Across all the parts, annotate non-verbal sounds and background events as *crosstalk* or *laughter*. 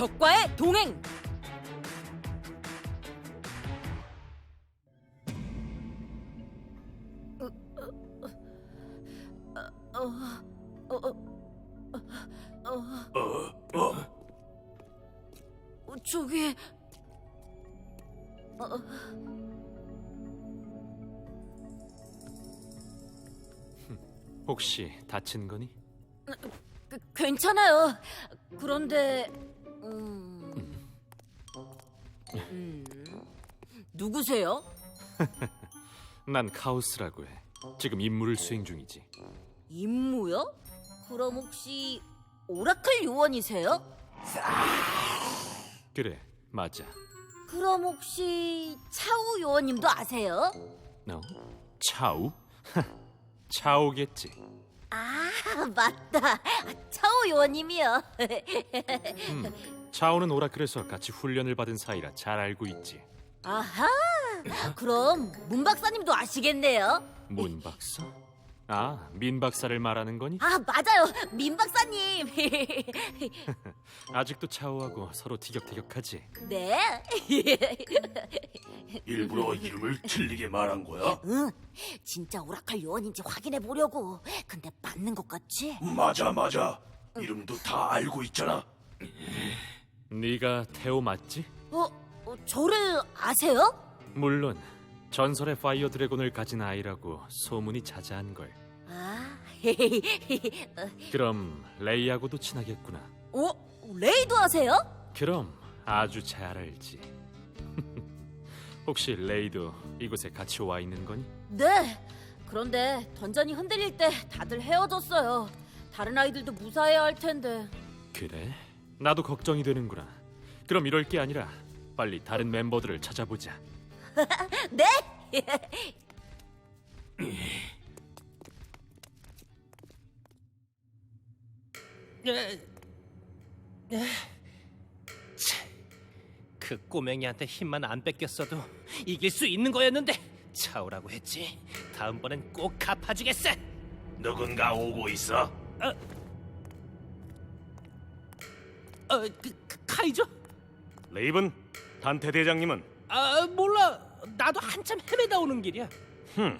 적과의 동행! 저기... 혹시 다친 거니? 그, 괜찮아요. 그런데 음, 누구세요? *laughs* 난 카오스라고 해. 지금 임무를 수행 중이지. 임무요? 그럼 혹시 오라클 요원이세요? 그래, 맞아. 그럼 혹시 차우 요원님도 아세요? 너 차우? *laughs* 차오겠지. 아 맞다 차우 요원님이요. *laughs* 차오는 오라클에서 같이 훈련을 받은 사이라 잘 알고 있지. 아하 그럼 문 박사님도 아시겠네요. 문 박사? 아, 민 박사를 말하는 거니? 아 맞아요 민 박사님. *laughs* 아직도 차오하고 서로 티격태격하지. 네. 일부러 이름을 틀리게 말한 거야? 응 진짜 오라클 요원인지 확인해 보려고. 근데 맞는 것 같지? 맞아, 맞아. 이름도 다 알고 있잖아. 네가 테오 맞지? 어, 어 저를 아세요? 물론 전설의 파이어 드래곤을 가진 아이라고 소문이 자자한 걸. 아, *laughs* 그럼 레이하고도 친하겠구나. 어 레이도 아세요? 그럼 아주 잘 알지. *laughs* 혹시 레이도 이곳에 같이 와 있는 거니? 네. 그런데 던전이 흔들릴 때 다들 헤어졌어요. 다른 아이들도 무사해야 할 텐데. 그래? 나도 걱정이 되는구나. 그럼 이럴 게 아니라 빨리 다른 멤버들을 찾아보자. *laughs* 네? 그 꼬맹이한테 힘만 안 뺏겼어도 이길 수 있는 거였는데 차오라고 했지. 다음번엔 꼭 갚아주겠어. 누군가 오고 있어. 어, 그, 그, 카이죠? 레이븐, 단테 대장님은 아, 몰라. 나도 한참 헤매다 오는 길이야. 흠,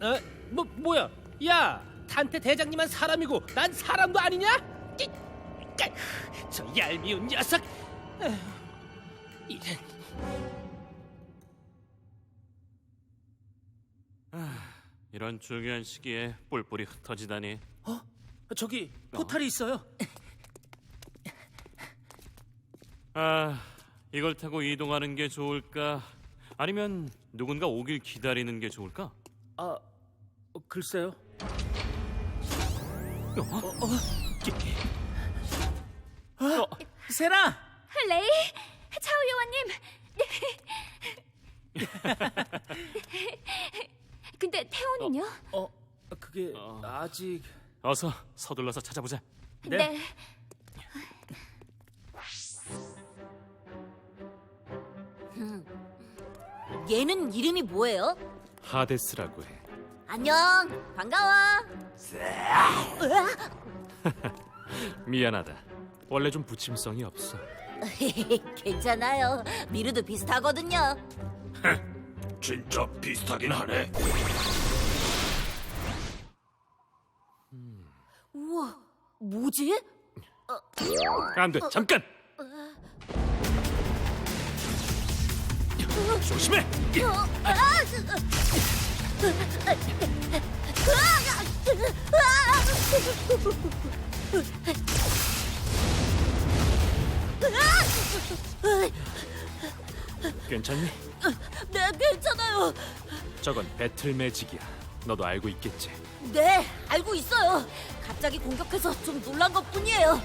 어, 뭐 뭐야? 야, 단테 대장님은 사람이고 난 사람도 아니냐? 이, 까, 저 얄미운 녀석. 에휴, 이런. 이런 중요한 시기에 뿔뿔이 흩어지다니. 어? 저기 포탈이 있어요. *laughs* 아, 이걸 타고 이동하는 게 좋을까? 아니면 누군가 오길 기다리는 게 좋을까? 아, 어, 글쎄요. 어, 어, 어, 세라. 레이, 차우 요원님. 근데 태훈은요? 어, 그게 어. 아직 어서 서둘러서 찾아보자. 네. 얘는 이름이 뭐예요? 하데스라고 해. 안녕, 반가워. *laughs* 미안하다. 원래 좀 부침성이 없어. *laughs* 괜찮아요. 미르도 비슷하거든요. *laughs* 진짜 비슷하긴 하네. 우와, 뭐지? 안 돼, 잠깐. 조심해. 괜찮니? 네, 괜찮아요. 저건 배틀 매직이야. 너도 알고 있겠지. 네, 알고 있어요. 갑자기 공격해서 좀 놀란 것 뿐이에요.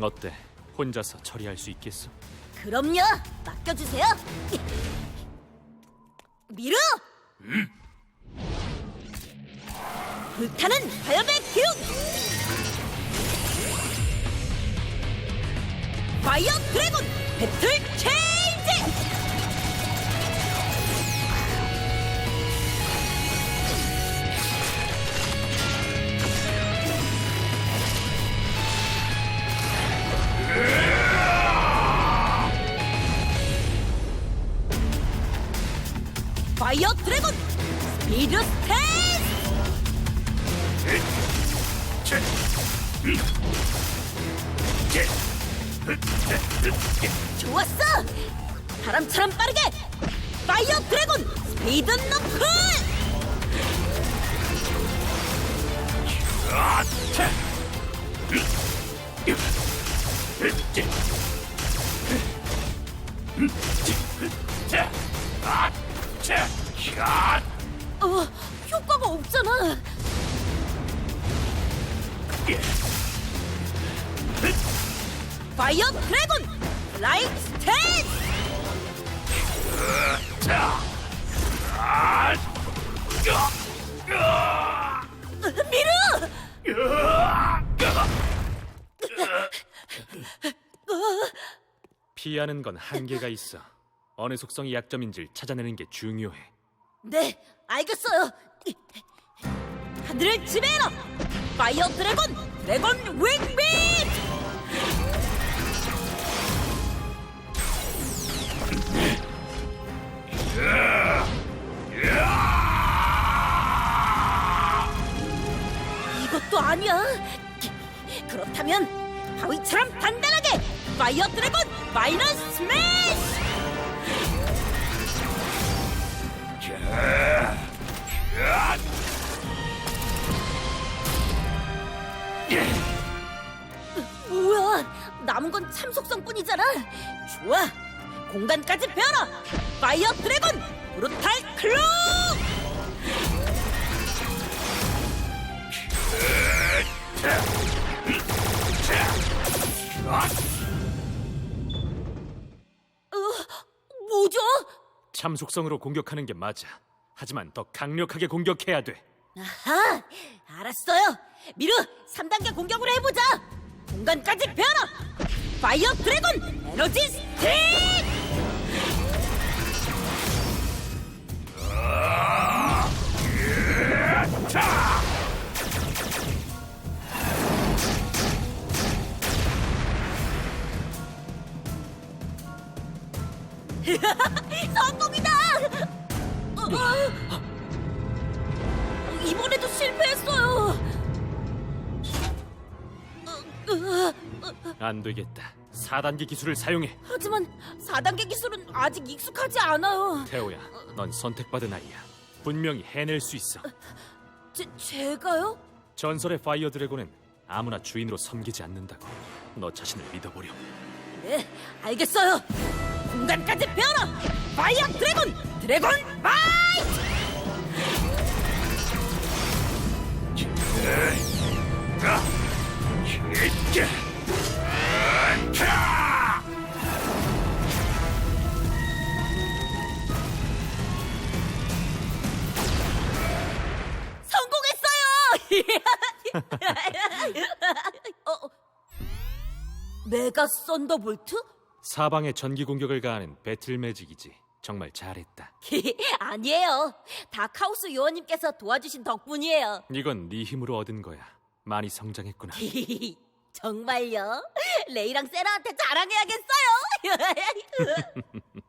어때? 혼자서 처리할 수 있겠어? 그럼요. 맡겨주세요. 미르! 불타는 기운! 파이어 드래곤 배틀 체인 파이어 드래곤! 스피드 스테이스 좋았어! 바람처럼 빠르게! 파이어 드래곤! 스피드 너클 어 효과가 없잖아. 파이어 드래곤 라이트 스테이스 미르 피하는 건 한계가 있어. 어느 속성이 약점인지를 찾아내는 게 중요해. 네, 알겠어요. 하늘을 지배해라. 파이어 드래곤, 드래곤 윙빛. 이것도 아니야. 그렇다면 바위처럼 단단하게 파이어 드래곤 마이너스 스매시. 뭐야? 남은 건 참속성뿐이잖아. 좋아. 공간까지 배워라. 파이어 드래곤 브루탈 클로. 어, 참 속성으로 공격하는 게 맞아. 하지만 더 강력하게 공격해야 돼. 아하, 알았어요. 미르, 3단계 공격으로 해보자. 공간까지 배워라. 파이어 드래곤 에너지 스틱. *laughs* 성공이다. 어, 어. 이번에도 실패했어요. 어, 어, 어, 안 되겠다. 4단계 기술을 사용해. 하지만 4단계 기술은 아직 익숙하지 않아요. 태호야, 넌 선택받은 아이야. 분명히 해낼 수 있어. 제, 제가요? 전설의 파이어 드래곤은 아무나 주인으로 섬기지 않는다고. 너 자신을 믿어보렴. 네, 알겠어요. 공간까지 배워라. 파이어 드래곤, 드래곤 바이트. 성공했어요. *laughs* 어, 어. 메가 썬더볼트? 사방에 전기 공격을 가하는 배틀 매직이지. 정말 잘했다. *laughs* 아니에요. 다 카오스 요원님께서 도와주신 덕분이에요. 이건 네 힘으로 얻은 거야. 많이 성장했구나. *laughs* 정말요? 레이랑 세라한테 자랑해야겠어요. *laughs*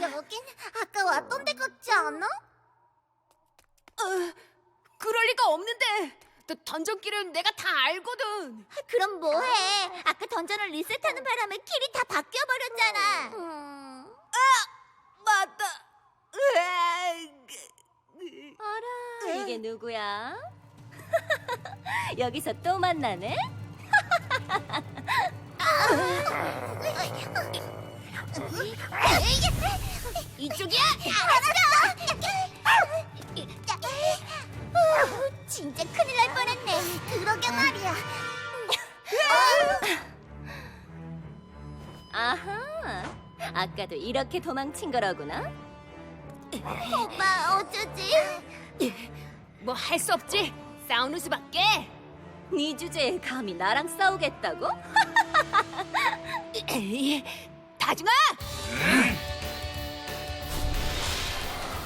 여긴 아까 왔던 데 같지 않아? 그럴 리가 없는데 또 던전길은 내가 다 알거든 그럼 뭐해? 아까 던전을 리셋하는 바람에 길이 다 바뀌어 버렸잖아. 음. 맞다 어라, 이게 누구야? *laughs* 여기서 또 만나네? *laughs* 이쪽이야? 알았어. 어, 진짜 큰일 날 뻔했네. 그러게 말이야. 아하, 아까도 이렇게 도망친 거라구나? 오빠 어쩌지? 뭐 할 수 없지 싸우는 수밖에 네 주제에 감히 나랑 싸우겠다고? *laughs* 다중아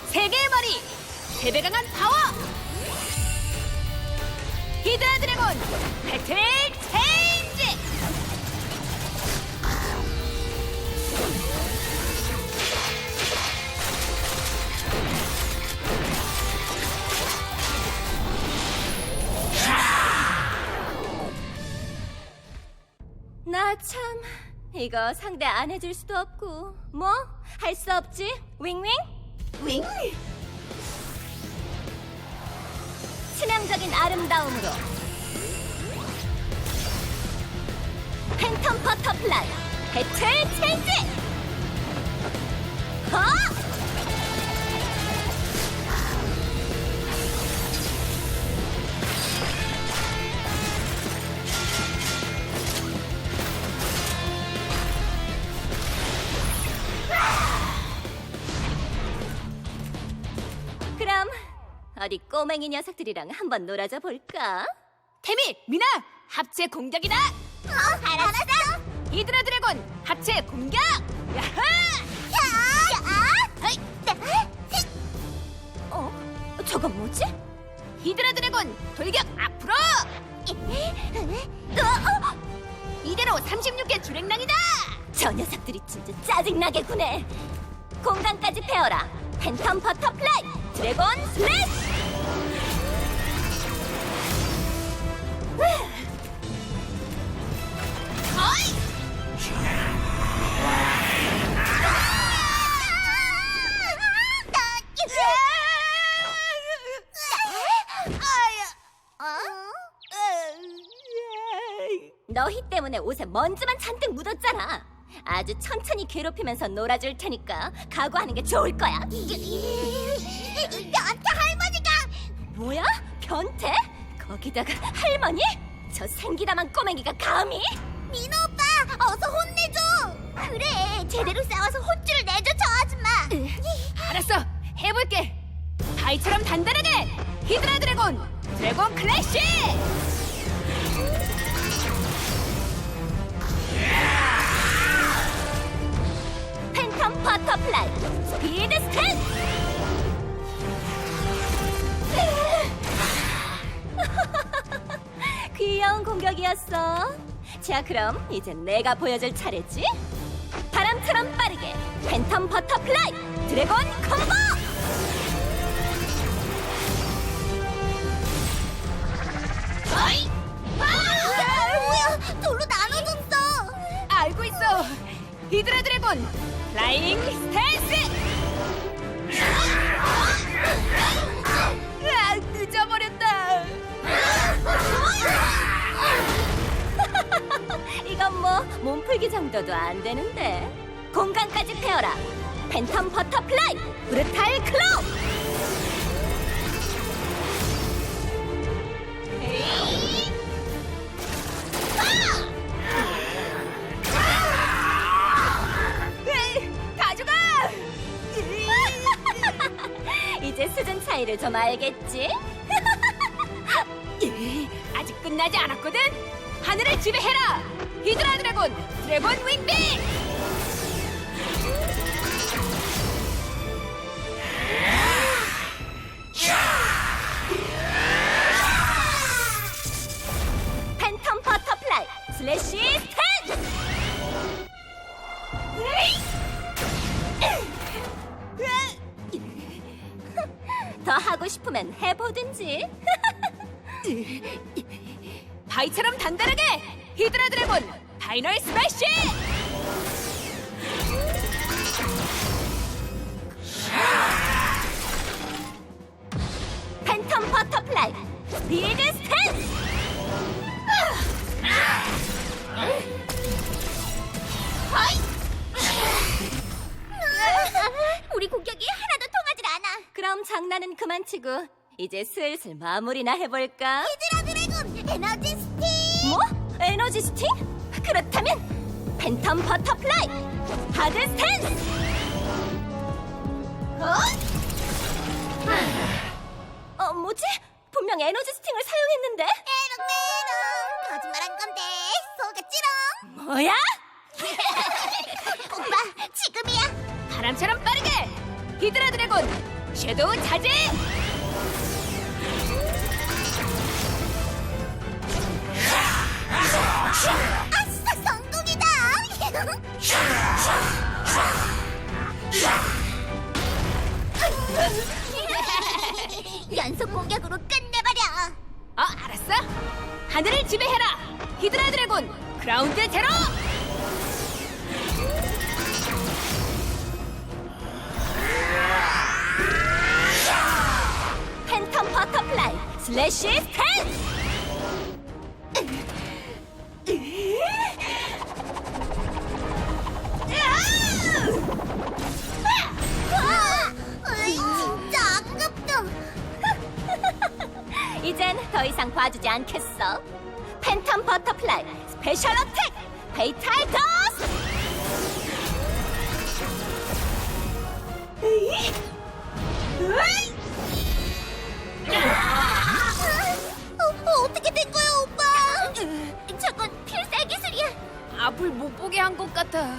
세 개의 머리 세배 강한 파워 히드라 드래곤 배틀 체인지! 나 참, 이거 상대 안 해줄 수도 없고, 뭐? 할 수 없지? 윙윙? 윙? 치명적인 아름다움으로 팬텀 버터플라이 배틀 체인지 어? 꼬맹이 녀석들이랑 한번 놀아줘 볼까? 태미, 미나, 합체 공격이다. 어, 알았어. 히드라 드래곤 합체 공격. 야하! 야! 야! 네. 어? 저건 뭐지? 히드라 드래곤 돌격 앞으로. 어? 이대로 36개 주랭랑이다. 저 녀석들이 진짜 짜증나게 구네. 공간까지 패어라. 팬텀 버터플라이 드래곤 슬래시. 먼지만 잔뜩 묻었잖아. 아주 천천히 괴롭히면서 놀아줄 테니까 각오하는 게 좋을 거야. 변태 할머니가 뭐야? 변태? 거기다가 할머니? 저 생기다만 꼬맹이가 감히? 민호 오빠 어서 혼내줘. 그래 제대로 싸워서 혼쭐을 내줘 저 아줌마. 알았어, 해볼게. 바위처럼 단단하게 히드라 드래곤 드래곤 클래시. 팬텀 버터플라이 스피드 스탠! *laughs* 귀여운 공격이었어. 자, 그럼 이제 내가 보여줄 차례지. 바람처럼 빠르게 팬텀 버터플라이 드래곤 콤보! 어이! 아! 뭐야 돌로 나눠졌어. 알고 있어. 히드라 드래곤 플라잉 스탠스. 으아, 늦어버렸다. *laughs* 이건 뭐 몸풀기 정도도 안 되는데. 공간까지 패어라. 팬텀 버터플라이 브루탈 클로 차이를 좀 알겠지? *laughs* 예, 아직 끝나지 않았거든. 하늘을 지배해라. 히드라 드래곤 드래곤 윙비. 바위처럼 단단하게 히드라 드래곤 파이널 스매시. 팬텀 버터플라이 스피드 스탠! 우리 공격이 하나도 통하질 않아. 그럼 장난은 그만 치고 이제 슬슬 마무리나 해볼까? 히드라 드래곤 에너지? 에너지 스틱? 그렇다면 팬텀 버터플라이 하드 스탠스! 어? 어, 뭐지? 분명 에너지 스틱을 사용했는데? 메롱메롱 거짓말한 건데 속았지롱. 뭐야? *laughs* 오빠 지금이야. 바람처럼 빠르게 히드라 드래곤 섀도우 차지. 아싸 성공이다. *laughs* 연속 공격으로 끝내버려. 어, 알았어. 하늘을 지배해라. 히드라 드래곤 크라운드 제로. 팬텀 버터플라이 슬래시 스탠. 이상 봐주지 않겠어. 팬텀 버터플라이 스페셜 어택 베이탈 더스! 어, 어, 어떻게 된 거야, 오빠? 저건 필살 기술이야. 앞을 못 보게 한 것 같아. 아,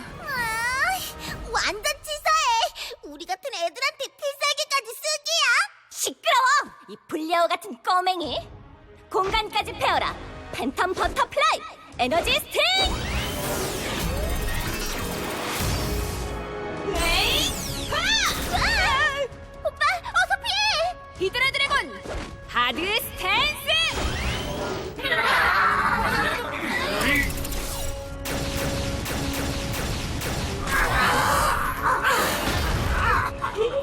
완전 치사해. 우리 같은 애들한테 필살기까지 쓰기야. 시끄러워! 이 불려우 같은 꼬맹이! 공간까지 패어라! 팬텀 버터플라이 에너지 스팅! 에이! 아! 오빠, 어서 피해. 히드라 드래곤 하드 스탠스.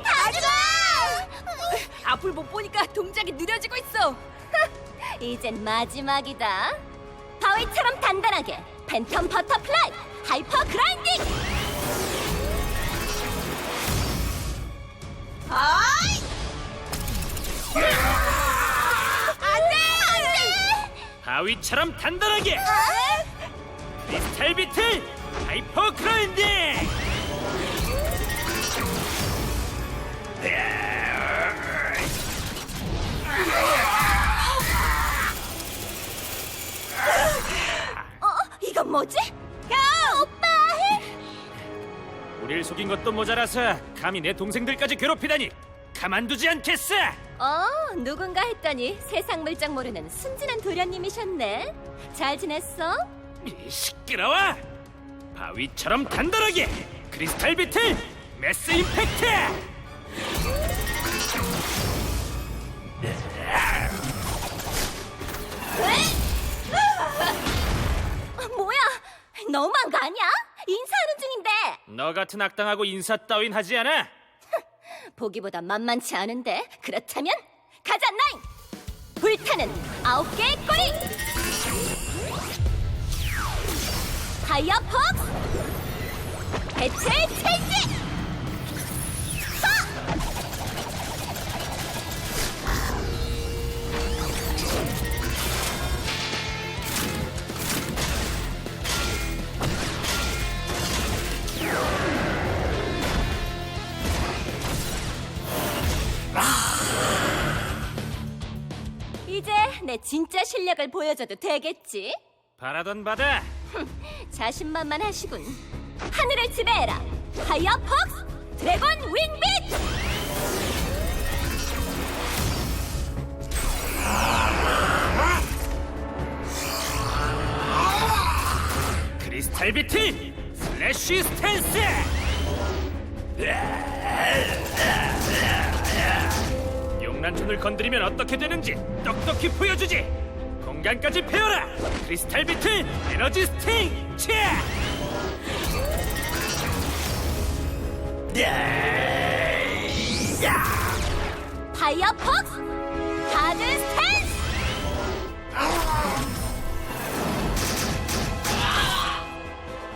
가져가. 앞을 못 보니까 동작이 느려지고 있어. 이젠 마지막이다. 바위처럼 단단하게 팬텀 버터플라이 하이퍼 그라인딩! 아이! 안돼, 안돼. 바위처럼 단단하게 크리스탈 비틀 하이퍼 그라인딩 뭐지? 야, 오빠! 우릴 속인 것도 모자라서 감히 내 동생들까지 괴롭히다니 가만두지 않겠어 어, 누군가 했더니 세상 물정 모르는 순진한 도련님이셨네. 잘 지냈어? 이, 시끄러워 바위처럼 단단하게 크리스탈 비틀 매스 임팩트 너무한 거 아니야? 인사하는 중인데 너 같은 악당하고 인사 따윈 하지 않아 *laughs* 보기보다 만만치 않은데 그렇다면 가자 나인! 불타는 아홉 개의 꼬리! 파이어 폭스! 배틀 체인지! 진짜 실력을 보여줘도 되겠지? 바라던 바다 자신만만하시군. 하늘을 지배해라. 파이어 폭스 드래곤 윙빗! 크리스탈 비틀 슬래시 스탠스 용란촌을 건드리면 어떻게 되는지 똑똑히 보여주지. 공간까지 패어라. 크리스탈 비틀 에너지 스팅. 치 파이어 폭스 하드 스탠스!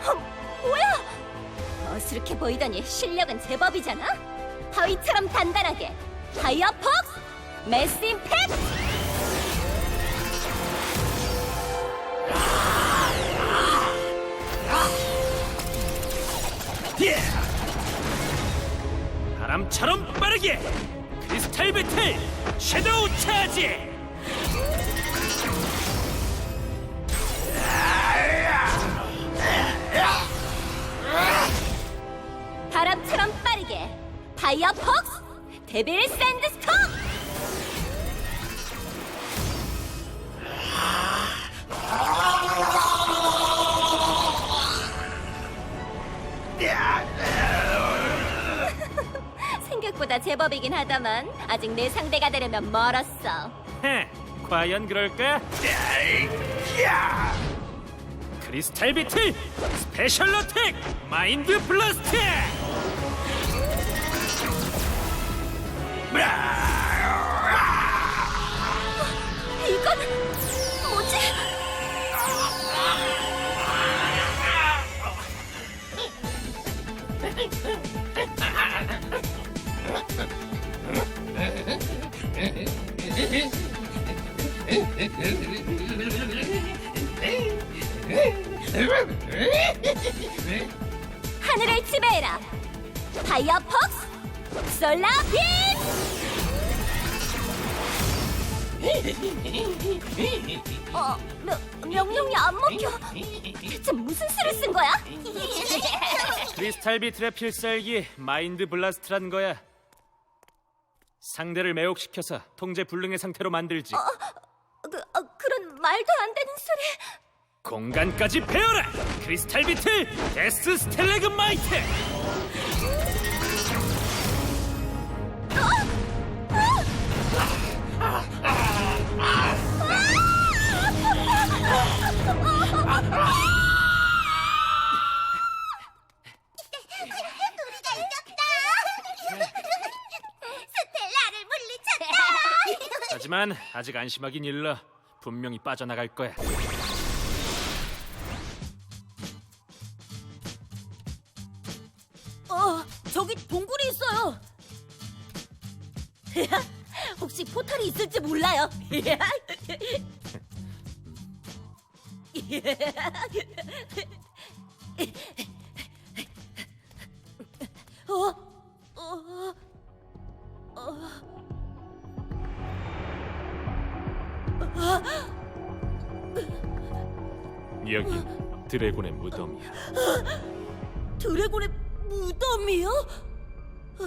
어, 뭐야? 어스룩해 보이더니 실력은 제법이잖아? 바위처럼 단단하게. 파이어 폭스 매스 임팩트! 바람처럼 빠르게 크리스탈 배틀 섀도우 차지 바람처럼 빠르게 파이어 폭스 데빌 샌드스톰! *laughs* 생각보다 제법이긴 하다만 아직 내 상대가 되려면 멀었어. 헤, 과연 그럴까? 크리스탈 비틀 스페셜 어택 마인드 블라스트 하늘을 지배해라. 파이어 폭스 솔라 빔. 어, 명, 명령이 안 먹혀. 대체 무슨 수를 쓴 거야? *laughs* 크리스탈 비틀의 필살기 마인드 블라스트란 거야. 상대를 매혹시켜서 통제 불능의 상태로 만들지. 그, 어, 그런 말도 안 되는 소리. 공간까지 베어라! 크리스탈 비틀 데스 스텔레그마이트! 우 하지만 아직 안심하긴 일러. 분명히 빠져나갈 거야. 어, 저기 동굴이 있어요. *laughs* 혹시 포탈이 있을지 몰라요. *laughs* 어? 어? 드래곤의 무덤이야. 드래곤의 무덤이요? 어,